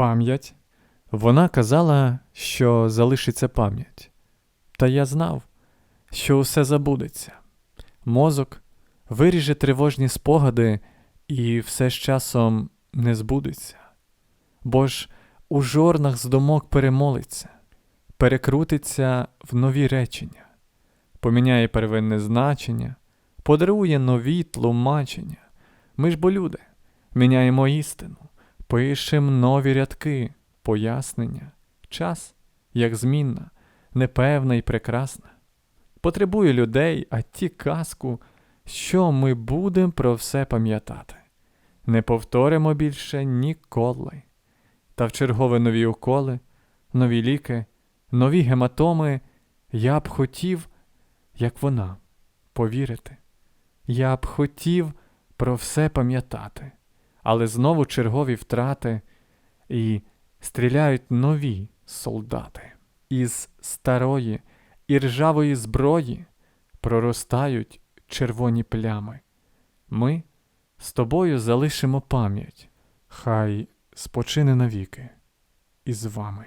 Пам'ять. Вона казала, що залишиться пам'ять. Та я знав, що усе забудеться. Мозок виріже тривожні спогади і все з часом не збудеться. Бо ж у жорнах з думок перемолиться, перекрутиться в нові речення, поміняє первинне значення, подарує нові тлумачення. Ми ж бо люди, міняємо істину, пишем нові рядки, пояснення, час, як змінна, непевна і прекрасна. Потребує людей, а ті казку, що ми будемо про все пам'ятати. Не повторимо більше ніколи. Та в чергове нові уколи, нові ліки, нові гематоми я б хотів, як вона, повірити. Я б хотів про все пам'ятати, але знову чергові втрати і стріляють нові солдати. Із старої і ржавої зброї проростають червоні плями. Ми з тобою залишимо пам'ять, хай спочине навіки із вами.